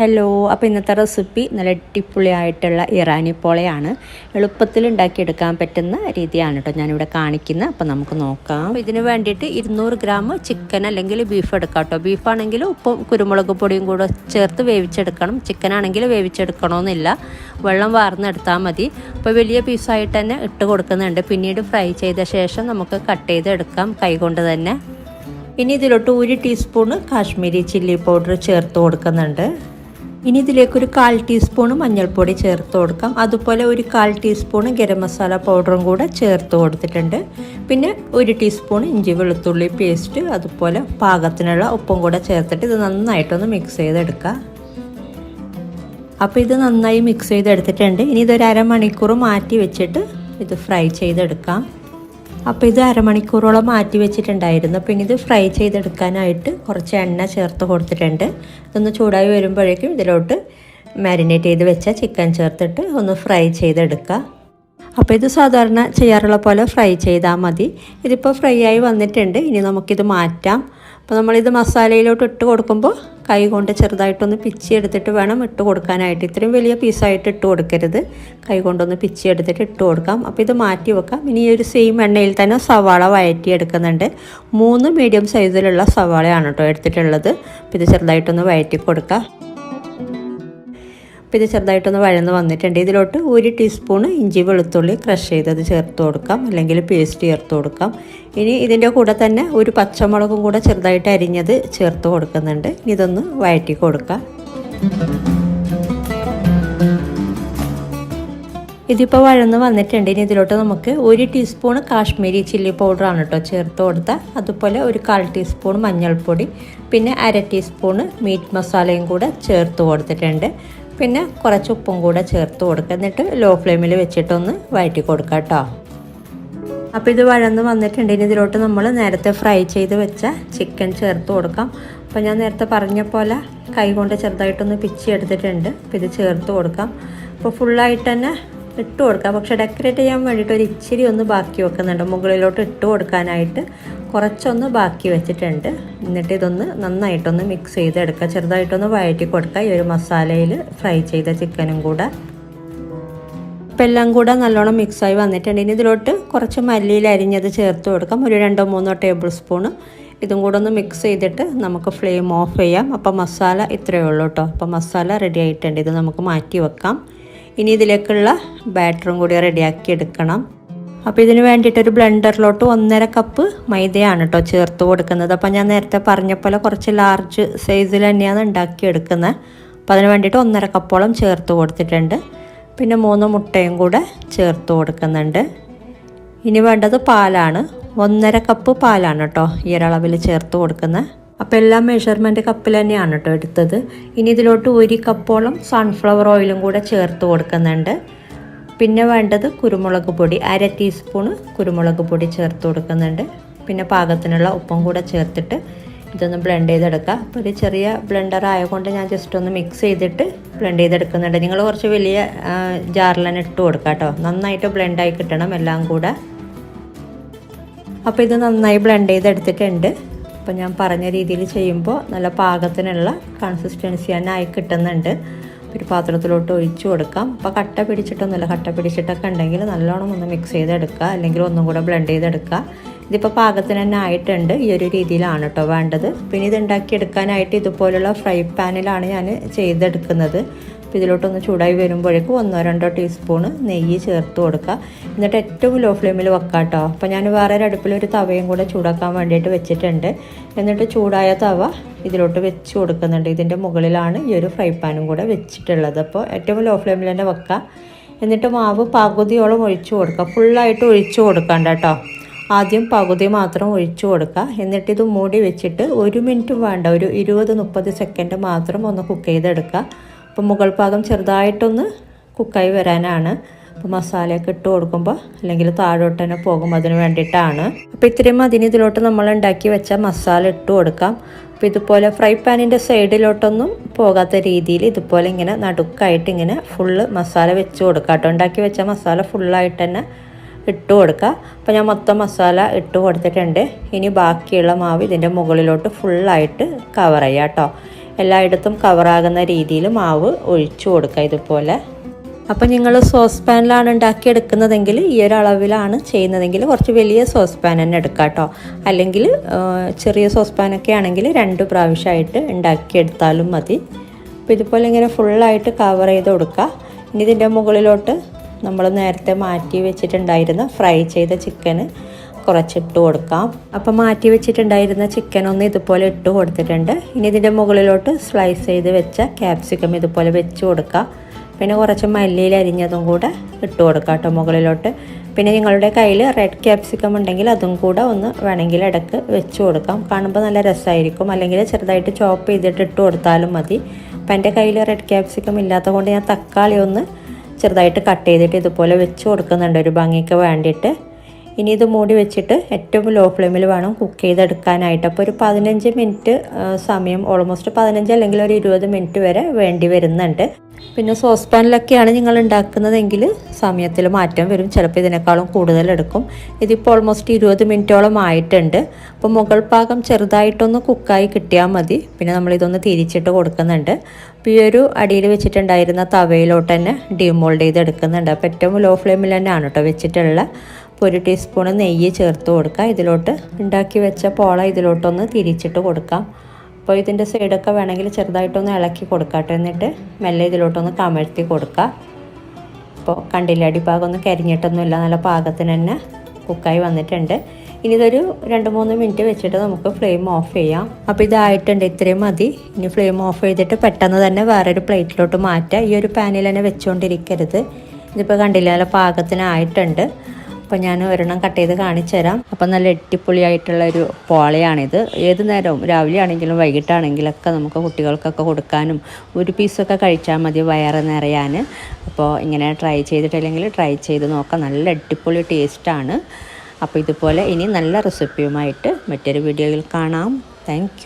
Hello അപ്പോൾ ഇന്നത്തെ recipe നല്ല അടിപൊളിയായിട്ടുള്ള ഇറാനി പോളയാണ്. എളുപ്പത്തിൽ ഉണ്ടാക്കിയെടുക്കാൻ പറ്റുന്ന രീതിയാണ് കേട്ടോ ഞാനിവിടെ കാണിക്കുന്നത്. അപ്പോൾ നമുക്ക് നോക്കാം. ഇതിന് വേണ്ടിയിട്ട് ഇരുന്നൂറ് ഗ്രാം ചിക്കൻ അല്ലെങ്കിൽ ബീഫ് എടുക്കാം കേട്ടോ. ബീഫാണെങ്കിൽ ഉപ്പും കുരുമുളക് പൊടിയും കൂടെ ചേർത്ത് വേവിച്ചെടുക്കണം. ചിക്കൻ ആണെങ്കിൽ വേവിച്ചെടുക്കണമെന്നില്ല. വെള്ളം വാർന്നെടുത്താൽ മതി. അപ്പോൾ വലിയ പീസായിട്ട് തന്നെ ഇട്ട് കൊടുക്കുന്നുണ്ട്. പിന്നീട് ഫ്രൈ ചെയ്ത ശേഷം നമുക്ക് കട്ട് ചെയ്തെടുക്കാം കൈകൊണ്ട് തന്നെ. ഇനി ഇതിലോട്ട് ഒരു ടീസ്പൂണ് കാശ്മീരി ചില്ലി പൗഡർ ചേർത്ത് കൊടുക്കുന്നുണ്ട്. ഇനി ഇതിലേക്ക് ഒരു കാൽ ടീസ്പൂൺ മഞ്ഞൾപ്പൊടി ചേർത്ത് കൊടുക്കാം. അതുപോലെ ഒരു കാൽ ടീസ്പൂൺ ഗരം മസാല പൗഡറും കൂടെ ചേർത്ത് കൊടുത്തിട്ടുണ്ട്. പിന്നെ ഒരു ടീസ്പൂൺ ഇഞ്ചി വെളുത്തുള്ളി പേസ്റ്റ് അതുപോലെ പാകത്തിനുള്ള ഉപ്പും കൂടെ ചേർത്തിട്ട് ഇത് നന്നായിട്ടൊന്ന് മിക്സ് ചെയ്തെടുക്കുക അപ്പോൾ ഇത് നന്നായി മിക്സ് ചെയ്തെടുത്തിട്ടുണ്ട്. ഇനി ഇതൊരു അരമണിക്കൂർ മാറ്റി വെച്ചിട്ട് ഇത് ഫ്രൈ ചെയ്തെടുക്കാം. അപ്പോൾ ഇത് അരമണിക്കൂറോളം മാറ്റി വെച്ചിട്ടുണ്ടായിരുന്നു. പിന്നെ ഇത് ഫ്രൈ ചെയ്തെടുക്കാനായിട്ട് കുറച്ച് എണ്ണ ചേർത്ത് കൊടുത്തിട്ടുണ്ട്. ഇതൊന്ന് ചൂടായി വരുമ്പോഴേക്കും ഇതിലോട്ട് മാരിനേറ്റ് ചെയ്ത് വെച്ച ചിക്കൻ ചേർത്തിട്ട് ഒന്ന് ഫ്രൈ ചെയ്തെടുക്കുക അപ്പോൾ ഇത് സാധാരണ ചെയ്യാറുള്ള പോലെ ഫ്രൈ ചെയ്താൽ മതി. ഇതിപ്പോൾ ഫ്രൈ ആയി വന്നിട്ടുണ്ട്. ഇനി നമുക്കിത് മാറ്റാം. അപ്പോൾ നമ്മളിത് മസാലയിലോട്ട് ഇട്ട് കൊടുക്കുമ്പോൾ കൈ കൊണ്ട് ചെറുതായിട്ടൊന്ന് പിച്ചി എടുത്തിട്ട് വേണം ഇട്ട് കൊടുക്കാനായിട്ട്. ഇത്രയും വലിയ പീസായിട്ട് ഇട്ട് കൊടുക്കരുത്. കൈ കൊണ്ടൊന്ന് പിച്ചി എടുത്തിട്ട് ഇട്ട് കൊടുക്കാം. അപ്പോൾ ഇത് മാറ്റി വെക്കാം. ഇനി ഈ ഒരു സെയിം എണ്ണയിൽ തന്നെ സവാള വഴറ്റി എടുക്കുന്നുണ്ട് മൂന്ന് മീഡിയം സൈസിലുള്ള സവാളയാണ് കേട്ടോ എടുത്തിട്ടുള്ളത്. അപ്പോൾ ഇത് ചെറുതായിട്ടൊന്ന് വയറ്റി കൊടുക്കാം. അപ്പോൾ ഇത് ചെറുതായിട്ടൊന്ന് വഴന്ന് വന്നിട്ടുണ്ട്. ഇതിലോട്ട് ഒരു ടീസ്പൂൺ ഇഞ്ചി വെളുത്തുള്ളി ക്രഷ് ചെയ്തത് ചേർത്ത് കൊടുക്കാം. അല്ലെങ്കിൽ പേസ്റ്റ് ചേർത്ത് കൊടുക്കാം. ഇനി ഇതിന്റെ കൂടെ തന്നെ ഒരു പച്ചമുളകും കൂടെ ചെറുതായിട്ട് അരിഞ്ഞത് ചേർത്ത് കൊടുക്കുന്നുണ്ട്. ഇനി ഇതൊന്ന് വഴറ്റി കൊടുക്കാം. ഇതിപ്പോൾ വഴന്ന് വന്നിട്ടുണ്ട്. ഇനി ഇതിലോട്ട് നമുക്ക് ഒരു ടീസ്പൂൺ കാശ്മീരി ചില്ലി പൗഡറാണ് കേട്ടോ ചേർത്ത് കൊടുത്ത അതുപോലെ ഒരു കാൽ ടീസ്പൂൺ മഞ്ഞൾപ്പൊടി. പിന്നെ അര ടീസ്പൂണ് മീറ്റ് മസാലയും കൂടെ ചേർത്ത് കൊടുത്തിട്ടുണ്ട്. പിന്നെ കുറച്ച് ഉപ്പും കൂടെ ചേർത്ത് കൊടുക്കുക. എന്നിട്ട് ലോ ഫ്ലെയിമിൽ വെച്ചിട്ടൊന്ന് വഴറ്റി കൊടുക്കുക കേട്ടോ അപ്പോൾ ഇത് വഴന്ന് വന്നിട്ടുണ്ട്. ഇനി ഇതിലോട്ട് നമ്മൾ നേരത്തെ ഫ്രൈ ചെയ്ത് വെച്ച ചിക്കൻ ചേർത്ത് കൊടുക്കാം. അപ്പോൾ ഞാൻ നേരത്തെ പറഞ്ഞ പോലെ കൈ കൊണ്ട് ചെറുതായിട്ടൊന്ന് പിച്ചി എടുത്തിട്ടുണ്ട്. അപ്പോൾ ഇത് ചേർത്ത് കൊടുക്കാം. അപ്പോൾ ഫുള്ളായിട്ട് തന്നെ ഇട്ട് കൊടുക്കാം. പക്ഷേ ഡെക്കറേറ്റ് ചെയ്യാൻ വേണ്ടിയിട്ട് ഒരു ഇച്ചിരി ഒന്ന് ബാക്കി വെക്കുന്നുണ്ട്. മുകളിലോട്ട് ഇട്ട് കൊടുക്കാനായിട്ട് കുറച്ചൊന്ന് ബാക്കി വെച്ചിട്ടുണ്ട്. എന്നിട്ട് ഇതൊന്ന് നന്നായിട്ടൊന്ന് മിക്സ് ചെയ്തെടുക്കുക. ചെറുതായിട്ടൊന്ന് വഴറ്റി കൊടുക്കുക. ഈ ഒരു മസാലയിൽ ഫ്രൈ ചെയ്ത ചിക്കനും കൂടെ. ഇപ്പം എല്ലാം കൂടെ നല്ലോണം മിക്സായി വന്നിട്ടുണ്ട്. ഇനി ഇതിലോട്ട് കുറച്ച് മല്ലിയിൽ അരിഞ്ഞത് ചേർത്ത് കൊടുക്കാം. ഒരു രണ്ടോ മൂന്നോ ടേബിൾ സ്പൂണ് ഇതും കൂടെ ഒന്ന് മിക്സ് ചെയ്തിട്ട് നമുക്ക് ഫ്ലെയിം ഓഫ് ചെയ്യാം. അപ്പോൾ മസാല ഇത്രയേ ഉള്ളൂ കേട്ടോ. അപ്പോൾ മസാല റെഡി ആയിട്ടുണ്ട്. ഇത് നമുക്ക് മാറ്റി വെക്കാം. ഇനി ഇതിലേക്കുള്ള ബാറ്ററും കൂടി റെഡിയാക്കി എടുക്കണം. അപ്പോൾ ഇതിന് വേണ്ടിയിട്ട് ഒരു ബ്ലെൻഡറിലോട്ട് ഒന്നര കപ്പ് മൈദയാണ് കേട്ടോ ചേർത്ത് കൊടുക്കുന്നത്. അപ്പോൾ ഞാൻ നേരത്തെ പറഞ്ഞ പോലെ കുറച്ച് ലാർജ് സൈസിൽ തന്നെയാണ് ഉണ്ടാക്കിയെടുക്കുന്നത്. അപ്പോൾ അതിന് വേണ്ടിയിട്ട് ഒന്നര കപ്പോളം ചേർത്ത് കൊടുത്തിട്ടുണ്ട്. പിന്നെ മൂന്ന് മുട്ടയും കൂടെ ചേർത്ത് കൊടുക്കുന്നുണ്ട്. ഇനി വേണ്ടത് പാലാണ്. ഒന്നര കപ്പ് പാലാണ് കേട്ടോ ഈ ഒരളവിൽ ചേർത്ത് കൊടുക്കുന്നത്. അപ്പോൾ എല്ലാം മെഷർമെന്റ് കപ്പിൽ തന്നെയാണ് കേട്ടോ എടുത്തത്. ഇനി ഇതിലോട്ട് ഒരു കപ്പോളം സൺഫ്ലവർ ഓയിലും കൂടെ ചേർത്ത് കൊടുക്കുന്നുണ്ട്. പിന്നെ വേണ്ടത് കുരുമുളക് പൊടി അര ടീസ്പൂണ് കുരുമുളക് പൊടി ചേർത്ത് കൊടുക്കുന്നുണ്ട്. പിന്നെ പാകത്തിനുള്ള ഉപ്പും കൂടെ ചേർത്തിട്ട് ഇതൊന്ന് ബ്ലെൻഡ് ചെയ്തെടുക്കുക അപ്പോൾ ഒരു ചെറിയ ബ്ലെൻഡർ ആയതുകൊണ്ട് ഞാൻ ജസ്റ്റ് ഒന്ന് മിക്സ് ചെയ്തിട്ട് ബ്ലെൻഡ് ചെയ്തെടുക്കുന്നുണ്ട്. നിങ്ങൾ കുറച്ച് വലിയ ജാറിൽ തന്നെ ഇട്ട് കൊടുക്കുക കേട്ടോ നന്നായിട്ട് ബ്ലെൻഡായി കിട്ടണം എല്ലാം കൂടെ. അപ്പോൾ ഇത് നന്നായി ബ്ലെൻഡ് ചെയ്തെടുത്തിട്ടുണ്ട്. അപ്പോൾ ഞാൻ പറഞ്ഞ രീതിയിൽ ചെയ്യുമ്പോൾ നല്ല പാകത്തിനുള്ള കൺസിസ്റ്റൻസി തന്നെ ആയി കിട്ടുന്നുണ്ട്. ഒരു പാത്രത്തിലോട്ട് ഒഴിച്ചു കൊടുക്കാം. അപ്പോൾ കട്ട പിടിച്ചിട്ടൊന്നുമില്ല. കട്ട പിടിച്ചിട്ടൊക്കെ ഉണ്ടെങ്കിൽ നല്ലോണം ഒന്ന് മിക്സ് ചെയ്തെടുക്കുക. അല്ലെങ്കിൽ ഒന്നും കൂടെ ബ്ലെൻഡ് ചെയ്തെടുക്കുക. ഇതിപ്പോൾ പാകത്തിന് തന്നെ ആയിട്ടുണ്ട്. ഈ ഒരു രീതിയിലാണ് കേട്ടോ വേണ്ടത്. പിന്നെ ഇത് ഉണ്ടാക്കിയെടുക്കാനായിട്ട് ഇതുപോലുള്ള ഫ്രൈ പാനിലാണ് ഞാൻ ചെയ്തെടുക്കുന്നത്. അപ്പോൾ ഇതിലോട്ടൊന്ന് ചൂടായി വരുമ്പോഴേക്കും ഒന്നോ രണ്ടോ ടീസ്പൂണ് നെയ്യ് ചേർത്ത് കൊടുക്കുക. എന്നിട്ട് ഏറ്റവും ലോ ഫ്ലെയിമിൽ വെക്കാം കേട്ടോ അപ്പോൾ ഞാൻ വേറെ അടുപ്പിൽ ഒരു തവയും കൂടെ ചൂടാക്കാൻ വേണ്ടിയിട്ട് വെച്ചിട്ടുണ്ട്. എന്നിട്ട് ചൂടായ തവ ഇതിലോട്ട് വെച്ച് കൊടുക്കുന്നുണ്ട്. ഇതിന്റെ മുകളിലാണ് ഈ ഒരു ഫ്രൈ പാനും കൂടെ വെച്ചിട്ടുള്ളത്. അപ്പോൾ ഏറ്റവും ലോ ഫ്ലെയിമിൽ തന്നെ വെക്കുക എന്നിട്ട് മാവ് പകുതിയോളം ഒഴിച്ചു കൊടുക്കുക. ഫുള്ളായിട്ട് ഒഴിച്ചു കൊടുക്കണ്ട കേട്ടോ ആദ്യം പകുതി മാത്രം ഒഴിച്ചു കൊടുക്കുക. എന്നിട്ട് ഇത് മൂടി വെച്ചിട്ട് ഒരു മിനിറ്റ് വേണ്ട. ഒരു ഇരുപത് മുപ്പത് സെക്കൻഡ് മാത്രം ഒന്ന് കുക്ക് ചെയ്തെടുക്കുക. അപ്പോൾ മുകൾ ഭാഗം ചെറുതായിട്ടൊന്ന് കുക്കായി വരാനാണ്. അപ്പോൾ മസാലയൊക്കെ ഇട്ട് കൊടുക്കുമ്പോൾ അല്ലെങ്കിൽ താഴോട്ട് തന്നെ പോകും അതിന് വേണ്ടിയിട്ടാണ്. അപ്പോൾ ഇത്രയും അതിന് ഇതിലോട്ട് നമ്മൾ ഉണ്ടാക്കി വെച്ച മസാല ഇട്ട് കൊടുക്കാം. അപ്പോൾ ഇതുപോലെ ഫ്രൈ പാനിന്റെ സൈഡിലോട്ടൊന്നും പോകാത്ത രീതിയിൽ ഇതുപോലെ ഇങ്ങനെ നടുക്കായിട്ട് ഇങ്ങനെ ഫുള്ള് മസാല വെച്ച് കൊടുക്കാം കേട്ടോ. ഉണ്ടാക്കി വെച്ച മസാല ഫുള്ളായിട്ട് തന്നെ ഇട്ട് കൊടുക്കുക അപ്പോൾ ഞാൻ മൊത്തം മസാല ഇട്ട് കൊടുത്തിട്ടുണ്ട്. ഇനി ബാക്കിയുള്ള മാവ് ഇതിന്റെ മുകളിലോട്ട് ഫുള്ളായിട്ട് കവർ ചെയ്യാം കേട്ടോ. എല്ലായിടത്തും കവറാകുന്ന രീതിയിൽ മാവ് ഒഴിച്ചു കൊടുക്കുക ഇതുപോലെ. അപ്പം നിങ്ങൾ സോസ് പാനിലാണ് ഉണ്ടാക്കിയെടുക്കുന്നതെങ്കിൽ ഈ ഒരു അളവിലാണ് ചെയ്യുന്നതെങ്കിൽ കുറച്ച് വലിയ സോസ് പാൻ തന്നെ എടുക്കുക കേട്ടോ. അല്ലെങ്കിൽ ചെറിയ സോസ് പാനൊക്കെ ആണെങ്കിൽ രണ്ട് പ്രാവശ്യമായിട്ട് ഉണ്ടാക്കിയെടുത്താലും മതി. അപ്പോൾ ഇതുപോലെ ഇങ്ങനെ ഫുള്ളായിട്ട് കവർ ചെയ്ത് കൊടുക്കുക. ഇനി ഇതിന്റെ മുകളിലോട്ട് നമ്മൾ നേരത്തെ മാറ്റി വെച്ചിട്ടുണ്ടായിരുന്ന ഫ്രൈ ചെയ്ത ചിക്കന് കുറച്ചിട്ട് കൊടുക്കാം. അപ്പം മാറ്റി വെച്ചിട്ടുണ്ടായിരുന്ന ചിക്കൻ ഒന്ന് ഇതുപോലെ ഇട്ട് കൊടുത്തിട്ടുണ്ട്. ഇനി ഇതിന്റെ മുകളിലോട്ട് സ്ലൈസ് ചെയ്ത് വെച്ച ക്യാപ്സിക്കം ഇതുപോലെ വെച്ച് കൊടുക്കുക പിന്നെ കുറച്ച് മല്ലിയിൽ അരിഞ്ഞതും കൂടെ ഇട്ട് കൊടുക്കാം കേട്ടോ മുകളിലോട്ട്. പിന്നെ നിങ്ങളുടെ കയ്യിൽ റെഡ് ക്യാപ്സിക്കം ഉണ്ടെങ്കിൽ അതും കൂടെ ഒന്ന് വേണമെങ്കിൽ ഇടയ്ക്ക് വെച്ച് കൊടുക്കാം. കാണുമ്പോൾ നല്ല രസമായിരിക്കും അല്ലെങ്കിൽ ചെറുതായിട്ട് ചോപ്പ് ചെയ്തിട്ട് ഇട്ട് കൊടുത്താലും മതി. അപ്പം എന്റെ കയ്യിൽ റെഡ് ക്യാപ്സിക്കം ഇല്ലാത്തതുകൊണ്ട് ഞാൻ തക്കാളി ഒന്ന് ചെറുതായിട്ട് കട്ട് ചെയ്തിട്ട് ഇതുപോലെ വെച്ച് കൊടുക്കുന്നുണ്ട്. ഒരു ഭംഗിക്ക് വേണ്ടിയിട്ട്. ഇനി ഇത് മൂടി വെച്ചിട്ട് ഏറ്റവും ലോ ഫ്ലെയിമിൽ വേണം കുക്ക് ചെയ്തെടുക്കാനായിട്ട്. അപ്പോൾ ഒരു പതിനഞ്ച് മിനിറ്റ് സമയം ഓൾമോസ്റ്റ് പതിനഞ്ച് അല്ലെങ്കിൽ ഒരു ഇരുപത് മിനിറ്റ് വരെ വേണ്ടി വരുന്നുണ്ട്. പിന്നെ സോസ് പാനിലൊക്കെയാണ് നിങ്ങൾ ഉണ്ടാക്കുന്നതെങ്കിൽ സമയത്തിൽ മാറ്റം വരും. ചിലപ്പോൾ ഇതിനേക്കാളും കൂടുതൽ എടുക്കും. ഇതിപ്പോൾ ഓൾമോസ്റ്റ് ഇരുപത് മിനിറ്റോളം ആയിട്ടുണ്ട്. അപ്പോൾ മുകൾ പാകം ചെറുതായിട്ടൊന്ന് കുക്കായി കിട്ടിയാൽ മതി. പിന്നെ നമ്മളിതൊന്ന് തിരിച്ചിട്ട് കൊടുക്കുന്നുണ്ട്. അപ്പോൾ ഈ ഒരു അടിയിൽ വെച്ചിട്ടുണ്ടായിരുന്ന തവയിലോട്ട് തന്നെ ഡീമോൾഡ് ചെയ്ത് എടുക്കുന്നുണ്ട് അപ്പോൾ ഏറ്റവും ലോ ഫ്ലെയിമിൽ തന്നെയാണ് കേട്ടോ വെച്ചിട്ടുള്ള. അപ്പോൾ ഒരു ടീസ്പൂണ് നെയ്യ് ചേർത്ത് കൊടുക്കുക ഇതിലോട്ട് ഉണ്ടാക്കി വെച്ച പോള ഇതിലോട്ടൊന്ന് തിരിച്ചിട്ട് കൊടുക്കാം. അപ്പോൾ ഇതിന്റെ സൈഡൊക്കെ വേണമെങ്കിൽ ചെറുതായിട്ടൊന്ന് ഇളക്കി കൊടുക്കട്ടെ. എന്നിട്ട് മെല്ലെ ഇതിലോട്ടൊന്ന് കമഴ്ത്തി കൊടുക്കുക അപ്പോൾ കണ്ടില്ല അടിഭാഗം ഒന്നും കരിഞ്ഞിട്ടൊന്നുമില്ല. നല്ല പാകത്തിന് തന്നെ കുക്കായി വന്നിട്ടുണ്ട്. ഇനി ഇതൊരു രണ്ട് മൂന്ന് മിനിറ്റ് വെച്ചിട്ട് നമുക്ക് ഫ്ലെയിം ഓഫ് ചെയ്യാം. അപ്പോൾ ഇതായിട്ടുണ്ട് ഇത്രയും മതി. ഇനി ഫ്ലെയിം ഓഫ് ചെയ്തിട്ട് പെട്ടെന്ന് തന്നെ വേറൊരു പ്ലേറ്റിലോട്ട് മാറ്റുക ഈ ഒരു പാനിൽ തന്നെ വെച്ചുകൊണ്ടിരിക്കരുത് ഇതിപ്പോൾ കണ്ടില്ല നല്ല പാകത്തിനായിട്ടുണ്ട്. അപ്പോൾ ഞാൻ ഒരെണ്ണം കട്ട് ചെയ്ത് കാണിച്ചു തരാം. അപ്പം നല്ല എട്ടിപ്പൊളിയായിട്ടുള്ള ഒരു പോളയാണിത്. ഏത് നേരവും രാവിലെ ആണെങ്കിലും വൈകിട്ടാണെങ്കിലൊക്കെ നമുക്ക് കുട്ടികൾക്കൊക്കെ കൊടുക്കാനും ഒരു പീസൊക്കെ കഴിച്ചാൽ മതി വയറ് നിറയാൻ. അപ്പോൾ ഇങ്ങനെ ട്രൈ ചെയ്തിട്ടില്ലെങ്കിൽ ട്രൈ ചെയ്ത് നോക്കാം. നല്ല അടിപൊളി ടേസ്റ്റാണ് അപ്പോൾ ഇതുപോലെ ഇനി നല്ല റെസിപ്പിയുമായിട്ട് മറ്റൊരു വീഡിയോയിൽ കാണാം. താങ്ക്